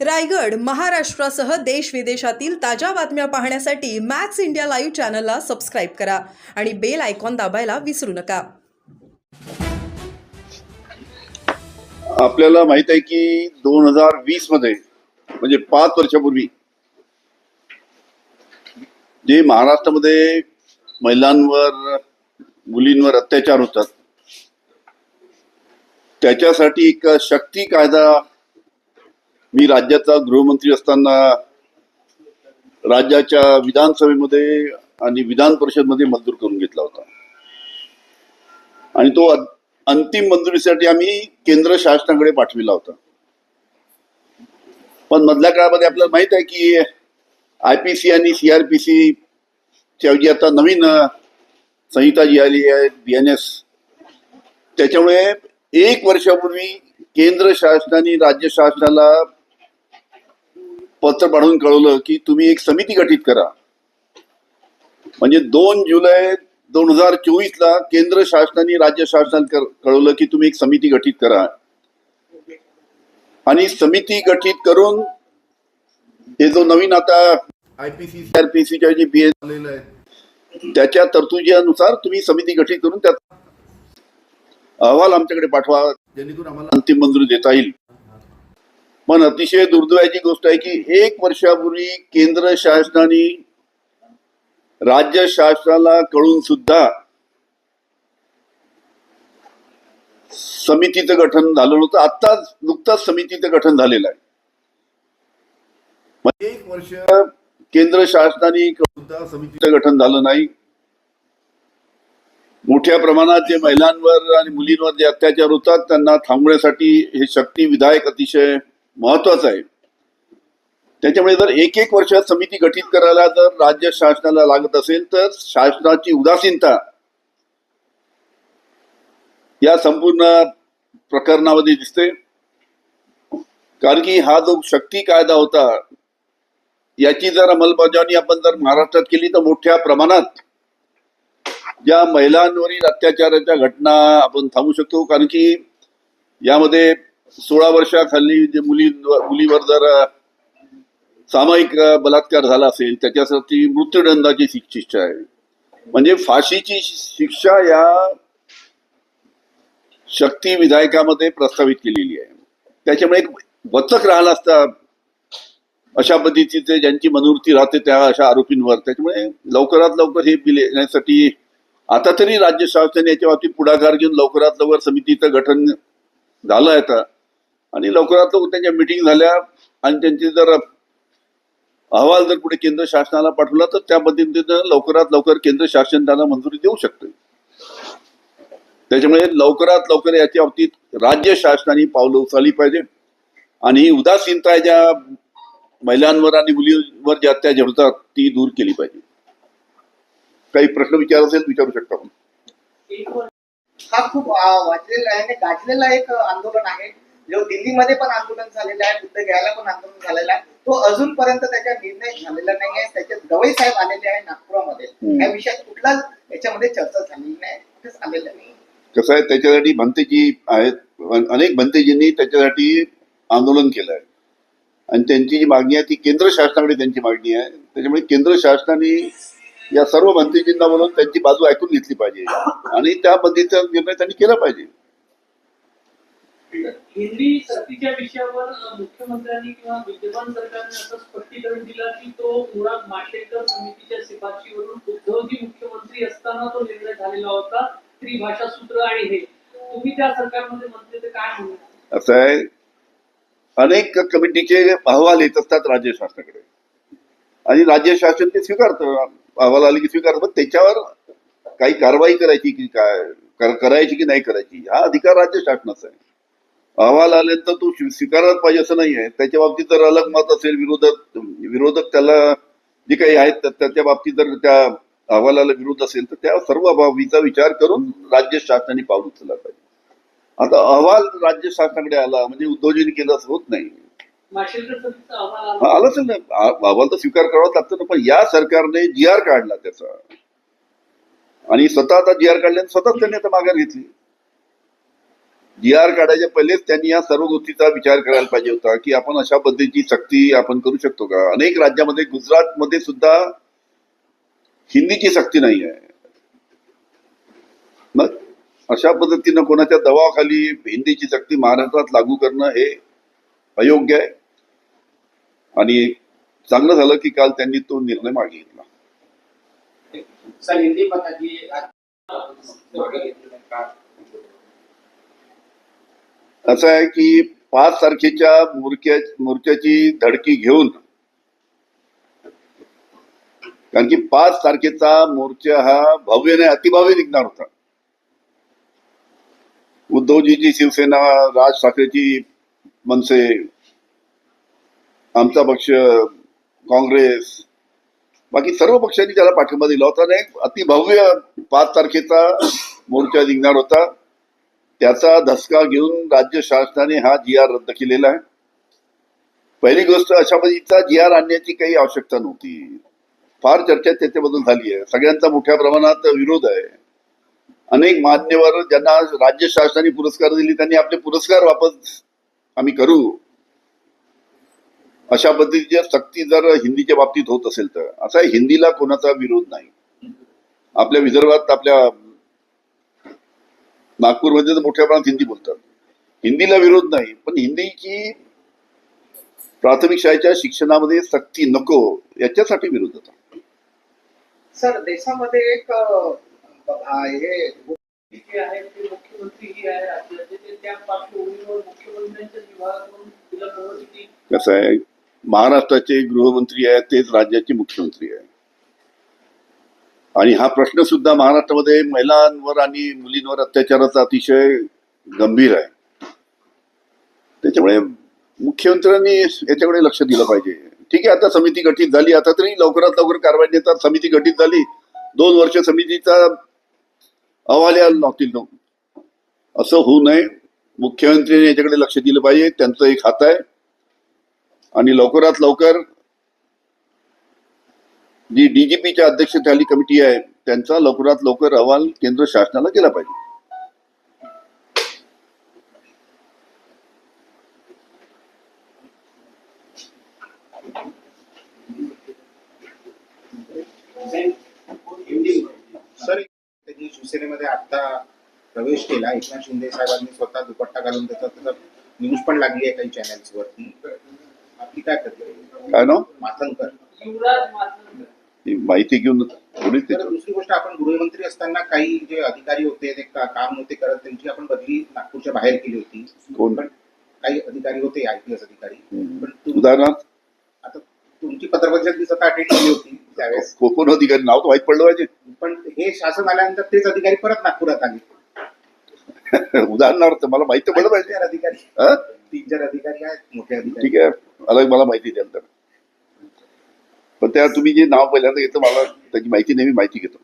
रायगड महाराष्ट्रासह देश विदेशातील ताज्या बातम्या पाहण्यासाठी मॅक्स इंडिया लाईव्ह चॅनलला सबस्क्राईब करा आणि बेल आयकॉन दाबायला विसरू नका. आपल्याला माहीत आहे की दोन हजार वीसमध्ये म्हणजे पाच वर्षापूर्वी जे महाराष्ट्रामध्ये महिलांवर मुलींवर अत्याचार होतात त्याच्यासाठी एक शक्ती कायदा मी राज्याचा गृहमंत्री असताना राज्याच्या विधानसभेमध्ये आणि विधान परिषदमध्ये मंजूर करून घेतला होता. आणि तो अंतिम मंजुरीसाठी आम्ही केंद्र शासनाकडे पाठविला होता. पण मधल्या काळामध्ये आपल्याला माहीत आहे की आय पी सी आणि सीआरपीसी च्या ऐवजी आता नवीन संहिता जी आली आहे बी एन एस त्याच्यामुळे एक वर्षापूर्वी केंद्र शासनाने राज्य शासनाला पत्र पाठवून कळवलं की तुम्ही एक समिती गठीत करा. म्हणजे दोन जुलै दोन हजार चोवीस ला केंद्र शासनाने राज्य शासनाने कळवलं की तुम्ही एक समिती गठीत करा. आणि समिती गठीत करून हे जो नवीन आता आयपीसी आरपीसीच्या जे बी आलेलं आहे त्याच्या तरतुदीनुसार तुम्ही समिती गठीत करून त्याचा अहवाल आमच्याकडे पाठवा. जेणेकरून आम्हाला अंतिम मंजुरी देता येईल. पण अतिशय दुर्दैवाची गोष्ट आहे की एक वर्षापूर्वी केंद्र शासनाने राज्य शासनाला कळून सुद्धा समितीचं गठन झालं नव्हतं. आत्ताच नुकताच समितीचं गठन झालेलं आहे. म्हणजे एक वर्ष केंद्र शासनाने सुद्धा समितीचं गठन झालं नाही. मोठ्या प्रमाणात जे महिलांवर आणि मुलींवर जे अत्याचार होतात त्यांना थांबवण्यासाठी हे शक्ती विधायक अतिशय महत्वाचं आहे. त्याच्यामुळे जर एक एक वर्षात समिती गठीत करायला जर राज्य शासनाला लागत असेल तर शासनाची उदासीनता या संपूर्ण प्रकरणामध्ये दिसते. कारण की हा जो शक्ती कायदा होता याची जर अंमलबजावणी आपण जर महाराष्ट्रात केली तर मोठ्या प्रमाणात ज्या महिलांवरील अत्याचाराच्या घटना आपण थांबू शकतो. कारण की यामध्ये सोळा वर्षाखाली जे मुली मुलीवर जर सामायिक बलात्कार झाला असेल त्याच्यासाठी मृत्यूदंडाची शिक्षा आहे. म्हणजे फाशीची शिक्षा या शक्ती विधायकामध्ये प्रस्तावित केलेली आहे. त्याच्यामुळे एक वचक राहिला असता अशा पद्धतीचे ज्यांची मनोवृत्ती राहते त्या अशा आरोपींवर. त्याच्यामुळे लवकरात लवकर हे बिल येण्यासाठी आता तरी राज्य शासनाने याच्या बाबतीत पुढाकार घेऊन लवकरात लवकर समितीचं गठन झालं आहे आता. आणि लवकरात लवकर त्यांच्या मिटिंग झाल्या आणि त्यांची जर अहवाल जर पुढे केंद्र शासनाला पाठवला तर त्या पद्धतीनं लवकरात लवकर केंद्र शासन त्यांना मंजुरी देऊ शकते. त्याच्यामुळे लवकरात लवकर याच्या बाबतीत राज्य शासनाने पावलं उचलली पाहिजे. आणि उदासीनता ज्या महिलांवर आणि मुलींवर ज्या अत्याचार होतात ती दूर केली पाहिजे. काही प्रश्न विचार असेल विचारू शकता हा खूप वाचलेला आहे गाजलेला एक आंदोलन आहे. जो दिल्लीमध्ये पण आंदोलन झालेलं आहे बुद्ध गयाला पण आंदोलन झालेलं आहे तो अजूनपर्यंत त्याचा निर्णय झालेला नाही आहे. त्याचे गवई साहेब आलेले आहे नागपुरामध्ये. या विषयात कुठलाच याच्यामध्ये चर्चा झालेली नाही कुठेच आलेलं नाही. कसं आहे त्याच्यासाठी भंतेजी आहेत अन- अनेक भंतेजींनी त्याच्यासाठी आंदोलन केलं आहे. आणि त्यांची जी मागणी आहे ती केंद्र शासनाकडे त्यांची मागणी आहे. त्याच्यामुळे केंद्र शासनाने या सर्व भंतेजींना बोलून त्यांची बाजू ऐकून घेतली पाहिजे. आणि त्या पद्धतीचा निर्णय त्यांनी केला पाहिजे. हिंदी सक्तीच्या विषयावर मुख्यमंत्र्यांनी किंवा विद्यमान सरकारने असं स्पष्टीकरण दिलं की तो मुळात माशेकर समितीच्या शिफारशीवरून उद्धवजी मुख्यमंत्री असताना तो निर्णय झालेला होता त्रिभाषा सूत्र आणि हे. तुम्ही त्या सरकारमध्ये म्हणते तर काय म्हणू? असं आहे. अनेक कमिटीचे अहवाल येत असतात राज्य शासनाकडे. आणि राज्य शासन ते स्वीकारतं. अहवाल आले की स्वीकारतं. पण त्याच्यावर काही कारवाई करायची की काय करायची की नाही करायची हा अधिकार राज्य शासनाचा आहे. अहवाल आल्यानंतर तो स्वी- स्वीकारलाच पाहिजे असं नाही आहे त्याच्या बाबतीत जर अलग मत असेल विरोधक विरोधक त्याला जे काही आहेत त्याच्या बाबतीत जर त्या अहवालाला विरोध असेल तर त्या सर्व बाबीचा विचार करून राज्य शासनाने पाऊल उचलला पाहिजे. आता अहवाल राज्य शासनाकडे आला म्हणजे उद्योजन केलं असं होत नाही. माशेलकर आलं असेल ना? अहवाल तर स्वीकार करावाच लागतो ना पण या सरकारने जी आर काढला त्याचा. आणि स्वतः आता जी आर काढल्याने स्वतःच त्यांनी आता माघार घेतली. जी आर काढायच्या पहिलेच त्यांनी या सर्व गोष्टीचा विचार करायला पाहिजे होता की आपण अशा पद्धतीची सक्ती आपण करू शकतो का? अनेक राज्यामध्ये गुजरातमध्ये सुद्धा हिंदीची सक्ती नाही आहे मग अशा पद्धतीनं कोणाच्या दबावाखाली हिंदीची सक्ती महाराष्ट्रात लागू करणं हे अयोग्य आहे. आणि चांगलं झालं की काल त्यांनी तो निर्णय मागे घेतला. सर हिंदी असं आहे की पाच तारखेच्या मोर्चा मोर्चाची धडकी घेऊन कारण की पाच तारखेचा मोर्चा हा भव्य नाही अतिभव्य निघणार होता. उद्धवजीची शिवसेना राज ठाकरेची मनसे आमचा पक्ष काँग्रेस बाकी सर्व पक्षांनी त्याला पाठिंबा दिला होता आणि एक अतिभव्य पाच तारखेचा मोर्चा निघणार होता. त्याचा धसका घेऊन राज्य शासनाने हा जी आर रद्द केलेला आहे. पहिली गोष्ट अशा पद्धतीचा जी आर आणण्याची काही आवश्यकता नव्हती. फार चर्चा त्याच्याबद्दल झाली आहे. सगळ्यांचा मोठ्या प्रमाणात विरोध आहे. अनेक मान्यवर ज्यांना राज्य शासनाने पुरस्कार दिले त्यांनी आपले पुरस्कार वापस आम्ही करू. अशा पद्धतीची सक्ती जर हिंदीच्या बाबतीत होत असेल तर. असा हिंदीला कोणाचा विरोध नाही. आपल्या विदर्भात आपल्या नागपूरमध्ये तर मोठ्या प्रमाणात हिंदी बोलतात. हिंदीला विरोध नाही पण हिंदीची प्राथमिक शाळेच्या शिक्षणामध्ये सक्ती नको याच्यासाठी विरोध होता. सर देशामध्ये एक हे आहेत आहे राज्याचे त्या पार्श्वभूमीवर मुख्यमंत्र्यांच्या तुला कसं आहे? महाराष्ट्राचे गृहमंत्री आहेत तेच राज्याचे मुख्यमंत्री आहे आणि हा प्रश्न सुद्धा महाराष्ट्रामध्ये महिलांवर आणि मुलींवर अत्याचाराचा अतिशय गंभीर आहे. त्याच्यामुळे मुख्यमंत्र्यांनी याच्याकडे लक्ष दिलं पाहिजे. ठीक आहे आता समिती गठीत झाली आता तरी लवकरात लवकर कारवाई देतात. समिती गठीत झाली दोन वर्ष समितीचा अहवाल यायला लावतील असं होऊ नये. मुख्यमंत्र्यांनी याच्याकडे लक्ष दिलं पाहिजे. त्यांचं एक हात आहे. आणि लवकरात लवकर जी डीजीपीच्या अध्यक्षतेखाली कमिटी आहे त्यांचा लवकरात लवकर अहवाल केंद्र शासनाला केला पाहिजे. सर त्यांनी शिवसेनेमध्ये आता प्रवेश केला. एकनाथ शिंदे साहेबांनी स्वतः दुपट्टा घालून त्याचा त्याचा न्यूज पण लागली आहे काही चॅनल्स वरती. आपली काय प्रतिक्रिया काय ना माथनकर ही माहिती घेऊन. दुसरी गोष्ट आपण गृहमंत्री असताना काही जे अधिकारी होते ते काम नव्हते करत त्यांची आपण बदली नागपूरच्या बाहेर केली होती. कोण? पण काही अधिकारी होते आय पी एस अधिकारी. पण उदाहरणार्थ? आता तुमची पत्रपरिषद स्वतः अटेंड केली होती त्यावेळेस. कोण अधिकारी? नाव तर माहीत पडलं पाहिजे. पण हे शासन आल्यानंतर तेच अधिकारी परत नागपुरात आले. उदाहरणार्थ मला माहिती पडलं पाहिजे. अधिकारी. हा? तीन चार अधिकारी आहेत मोठे अधिकारी. ठीक आहे. अलग मला माहिती द्याल तर. पण त्या तुम्ही जे नाव पहिल्यांदा घेतं मला त्याची माहिती नेहमी माहिती घेतो.